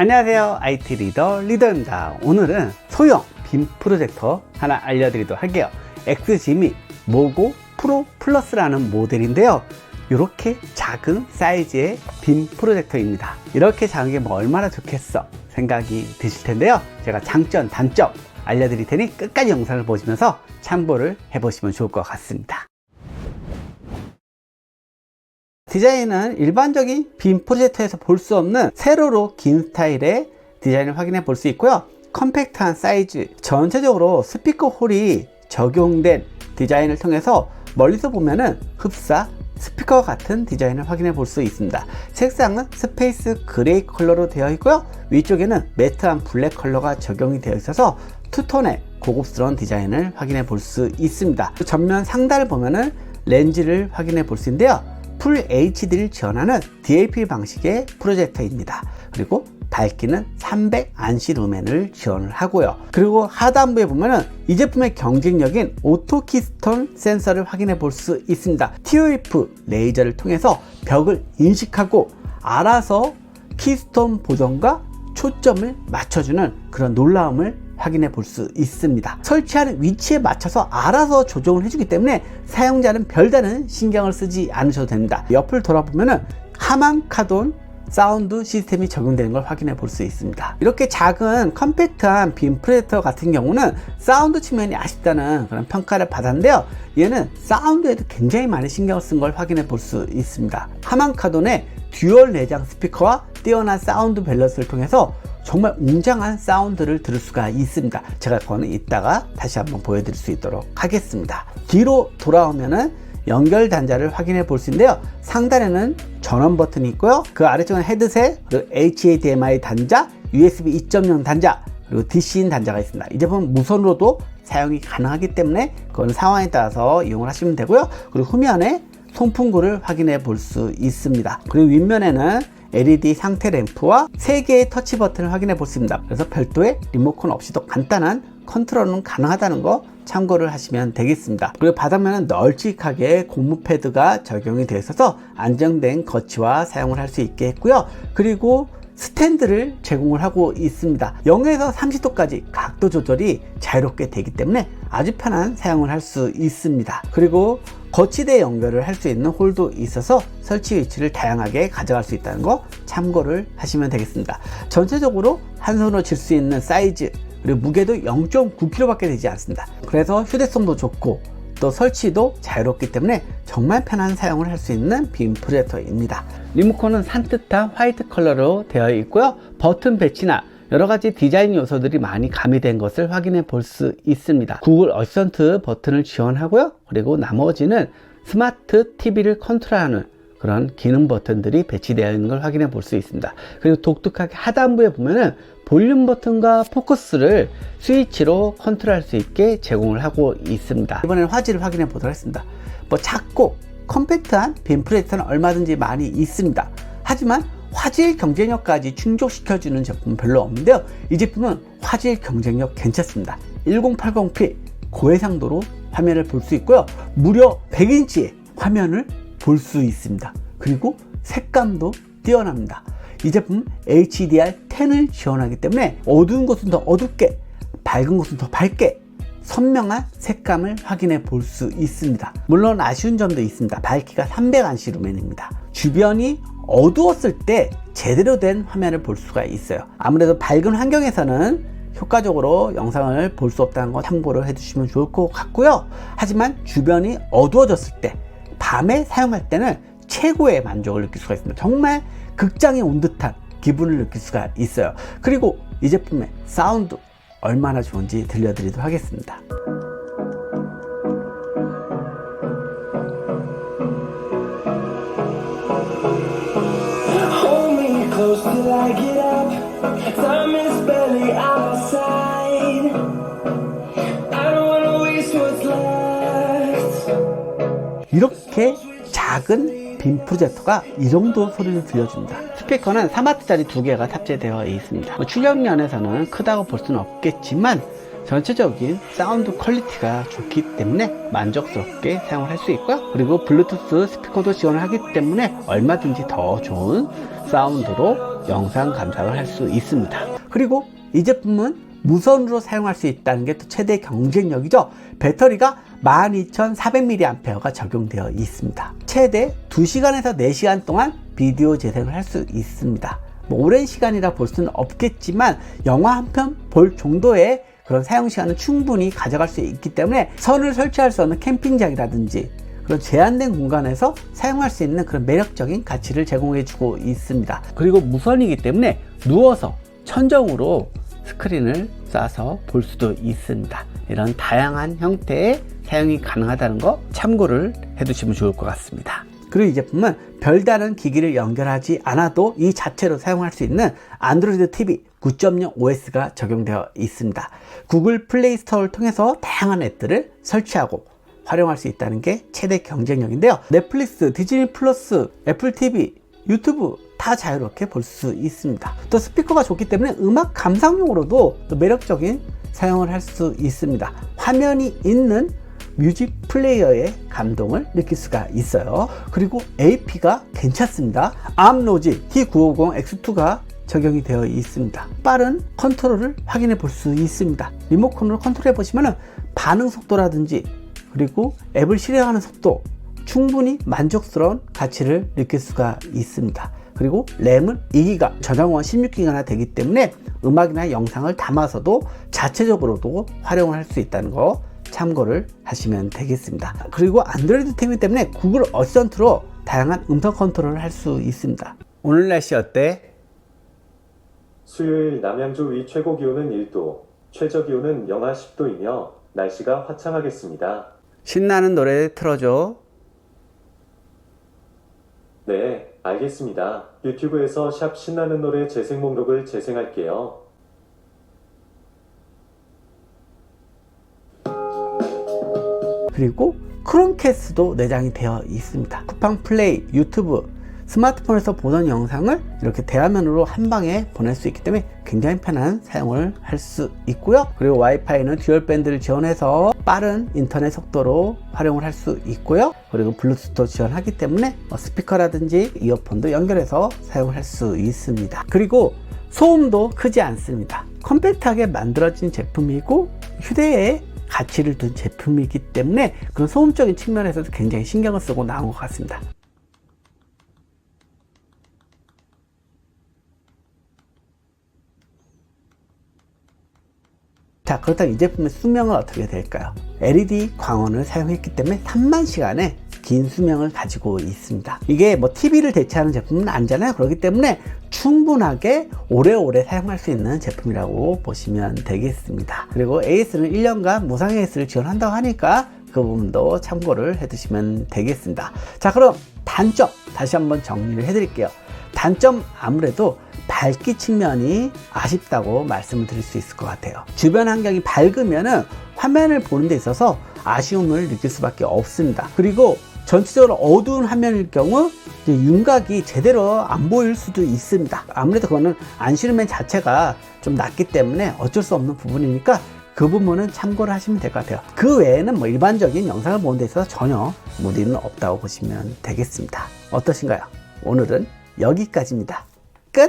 안녕하세요. IT 리더 리더입니다. 오늘은 소형 빔 프로젝터 하나 알려드리도록 할게요. 엑스지미 모고 프로 플러스라는 모델인데요. 이렇게 작은 사이즈의 빔 프로젝터입니다. 이렇게 작은 게 뭐 얼마나 좋겠어 생각이 드실 텐데요. 제가 장점 단점 알려드릴 테니 끝까지 영상을 보시면서 참고를 해보시면 좋을 것 같습니다 디자인은 일반적인 빔 프로젝터에서 볼 수 없는 세로로 긴 스타일의 디자인을 확인해 볼 수 있고요. 컴팩트한 사이즈, 전체적으로 스피커 홀이 적용된 디자인을 통해서 멀리서 보면은 흡사 스피커 같은 디자인을 확인해 볼 수 있습니다. 색상은 스페이스 그레이 컬러로 되어 있고요. 위쪽에는 매트한 블랙 컬러가 적용이 되어 있어서 투톤의 고급스러운 디자인을 확인해 볼 수 있습니다. 전면 상단을 보면은 렌즈를 확인해 볼 수 있는데요. 풀 HD를 지원하는 DAP 방식의 프로젝터입니다. 그리고 밝기는 300 안시 루멘을 지원을 하고요. 그리고 하단부에 보면은 이 제품의 경쟁력인 오토 키스톤 센서를 확인해 볼 수 있습니다. TOF 레이저를 통해서 벽을 인식하고 알아서 키스톤 보정과 초점을 맞춰주는 그런 놀라움을 확인해 볼 수 있습니다. 설치하는 위치에 맞춰서 알아서 조정을 해주기 때문에 사용자는 별다른 신경을 쓰지 않으셔도 됩니다. 옆을 돌아보면은 하만 카돈 사운드 시스템이 적용되는 걸 확인해 볼 수 있습니다. 이렇게 작은 컴팩트한 빔 프로젝터 같은 경우는 사운드 측면이 아쉽다는 그런 평가를 받았는데요. 얘는 사운드에도 굉장히 많이 신경을 쓴 걸 확인해 볼 수 있습니다. 하만카돈의 듀얼 내장 스피커와 뛰어난 사운드 밸런스를 통해서 정말 웅장한 사운드를 들을 수가 있습니다. 제가 그거는 이따가 다시 한번 보여드릴 수 있도록 하겠습니다. 뒤로 돌아오면은 연결 단자를 확인해 볼 수 있는데요. 상단에는 전원 버튼이 있고요. 그 아래쪽은 헤드셋, 그리고 HDMI 단자, USB 2.0 단자, 그리고 DC인 단자가 있습니다. 이 제품은 무선으로도 사용이 가능하기 때문에 그건 상황에 따라서 이용을 하시면 되고요. 그리고 후면에 송풍구를 확인해 볼 수 있습니다. 그리고 윗면에는 LED 상태 램프와 3개의 터치 버튼을 확인해 볼 수 있습니다. 그래서 별도의 리모컨 없이도 간단한 컨트롤은 가능하다는 거 참고를 하시면 되겠습니다. 그리고 바닥면은 널찍하게 고무 패드가 적용이 되어 있어서 안정된 거치와 사용을 할 수 있게 했고요. 그리고 스탠드를 제공을 하고 있습니다. 0에서 30도까지 각도 조절이 자유롭게 되기 때문에 아주 편한 사용을 할 수 있습니다. 그리고 거치대 연결을 할 수 있는 홀도 있어서 설치 위치를 다양하게 가져갈 수 있다는 거 참고를 하시면 되겠습니다. 전체적으로 한 손으로 질 수 있는 사이즈 그리고 무게도 0.9kg 밖에 되지 않습니다. 그래서 휴대성도 좋고 또 설치도 자유롭기 때문에 정말 편한 사용을 할 수 있는 빔 프로젝터입니다. 리모컨은 산뜻한 화이트 컬러로 되어 있고요. 버튼 배치나 여러 가지 디자인 요소들이 많이 가미된 것을 확인해 볼 수 있습니다. 구글 어시스턴트 버튼을 지원하고요. 그리고 나머지는 스마트 TV를 컨트롤하는 그런 기능 버튼들이 배치되어 있는 걸 확인해 볼 수 있습니다. 그리고 독특하게 하단부에 보면은 볼륨 버튼과 포커스를 스위치로 컨트롤할 수 있게 제공을 하고 있습니다. 이번에는 화질을 확인해 보도록 하겠습니다. 뭐 작고 컴팩트한 빔 프로젝터는 얼마든지 많이 있습니다. 하지만 화질 경쟁력까지 충족시켜주는 제품은 별로 없는데요. 이 제품은 화질 경쟁력 괜찮습니다. 1080p 고해상도로 화면을 볼 수 있고요. 무려 100인치의 화면을 볼 수 있습니다. 그리고 색감도 뛰어납니다. 이 제품 HDR10을 지원하기 때문에 어두운 곳은 더 어둡게, 밝은 곳은 더 밝게 선명한 색감을 확인해 볼 수 있습니다. 물론 아쉬운 점도 있습니다. 밝기가 300안시 루멘입니다. 주변이 어두웠을 때 제대로 된 화면을 볼 수가 있어요. 아무래도 밝은 환경에서는 효과적으로 영상을 볼 수 없다는 거 참고를 해주시면 좋을 것 같고요. 하지만 주변이 어두워졌을 때 밤에 사용할 때는 최고의 만족을 느낄 수가 있습니다. 정말 극장에 온 듯한 기분을 느낄 수가 있어요. 그리고 이 제품의 사운드 얼마나 좋은지 들려드리도록 하겠습니다. Hold me close till I get up. Time is barely on our side. I don't wanna waste what's left. 이렇게 작은 빔 프로젝터가 이 정도 소리를 들려줍니다. 스피커는 3W짜리 두 개가 탑재되어 있습니다. 뭐 출력면에서는 크다고 볼 수는 없겠지만 전체적인 사운드 퀄리티가 좋기 때문에 만족스럽게 사용을 할 수 있고요. 그리고 블루투스 스피커도 지원을 하기 때문에 얼마든지 더 좋은 사운드로 영상 감상을 할 수 있습니다. 그리고 이 제품은 무선으로 사용할 수 있다는 게 또 최대 경쟁력이죠. 배터리가 12,400mAh가 적용되어 있습니다. 최대 2시간에서 4시간 동안 비디오 재생을 할 수 있습니다. 뭐 오랜 시간이라 볼 수는 없겠지만 영화 한 편 볼 정도의 그런 사용 시간은 충분히 가져갈 수 있기 때문에 선을 설치할 수 없는 캠핑장이라든지 그런 제한된 공간에서 사용할 수 있는 그런 매력적인 가치를 제공해 주고 있습니다. 그리고 무선이기 때문에 누워서 천정으로 스크린을 쏴서 볼 수도 있습니다. 이런 다양한 형태의 사용이 가능하다는 거 참고를 해 두시면 좋을 것 같습니다. 그리고 이 제품은 별다른 기기를 연결하지 않아도 이 자체로 사용할 수 있는 안드로이드 TV 9.0 OS가 적용되어 있습니다. 구글 플레이 스토어를 통해서 다양한 앱들을 설치하고 활용할 수 있다는 게 최대 경쟁력인데요. 넷플릭스, 디즈니 플러스, 애플 TV, 유튜브 다 자유롭게 볼 수 있습니다. 또 스피커가 좋기 때문에 음악 감상용으로도 또 매력적인 사용을 할 수 있습니다. 화면이 있는 뮤직 플레이어의 감동을 느낄 수가 있어요. 그리고 AP가 괜찮습니다. 암로지 T950X2가 적용이 되어 있습니다. 빠른 컨트롤을 확인해 볼 수 있습니다. 리모컨으로 컨트롤해 보시면 반응 속도라든지 그리고 앱을 실행하는 속도 충분히 만족스러운 가치를 느낄 수가 있습니다. 그리고 램은 2기가, 저장원 16기가나 되기 때문에 음악이나 영상을 담아서도 자체적으로도 활용을 할 수 있다는 거 참고를 하시면 되겠습니다. 그리고 안드로이드 TV 때문에 구글 어시스턴트로 다양한 음성 컨트롤을 할 수 있습니다. 오늘 날씨 어때? 수요일 남양주 위 최고 기온은 1도, 최저 기온은 영하 10도이며 날씨가 화창하겠습니다. 신나는 노래 틀어줘. 네, 알겠습니다. 유튜브에서 샵 신나는 노래 재생 목록을 재생할게요. 그리고 크롬캐스트도 내장이 되어 있습니다. 쿠팡 플레이, 유튜브, 스마트폰에서 보던 영상을 이렇게 대화면으로 한 방에 보낼 수 있기 때문에 굉장히 편한 사용을 할 수 있고요. 그리고 와이파이는 듀얼 밴드를 지원해서 빠른 인터넷 속도로 활용을 할 수 있고요. 그리고 블루투스도 지원하기 때문에 뭐 스피커라든지 이어폰도 연결해서 사용을 할 수 있습니다. 그리고 소음도 크지 않습니다. 컴팩트하게 만들어진 제품이고 휴대에 가치를 둔 제품이기 때문에 그런 소음적인 측면에서도 굉장히 신경을 쓰고 나온 것 같습니다. 자, 그렇다면 이 제품의 수명은 어떻게 될까요? LED 광원을 사용했기 때문에 3만 시간의 긴 수명을 가지고 있습니다. 이게 뭐 TV를 대체하는 제품은 아니잖아요. 그렇기 때문에 충분하게 오래오래 사용할 수 있는 제품이라고 보시면 되겠습니다. 그리고 AS는 1년간 무상 AS를 지원한다고 하니까 그 부분도 참고를 해 두시면 되겠습니다. 자, 그럼 단점 다시 한번 정리를 해 드릴게요. 단점 아무래도 밝기 측면이 아쉽다고 말씀을 드릴 수 있을 것 같아요. 주변 환경이 밝으면은 화면을 보는 데 있어서 아쉬움을 느낄 수밖에 없습니다. 그리고 전체적으로 어두운 화면일 경우 윤곽이 제대로 안 보일 수도 있습니다. 아무래도 그거는 안시르맨 자체가 좀 낮기 때문에 어쩔 수 없는 부분이니까 그 부분은 참고를 하시면 될 것 같아요. 그 외에는 뭐 일반적인 영상을 보는 데 있어서 전혀 무리는 없다고 보시면 되겠습니다. 어떠신가요? 오늘은 여기까지입니다.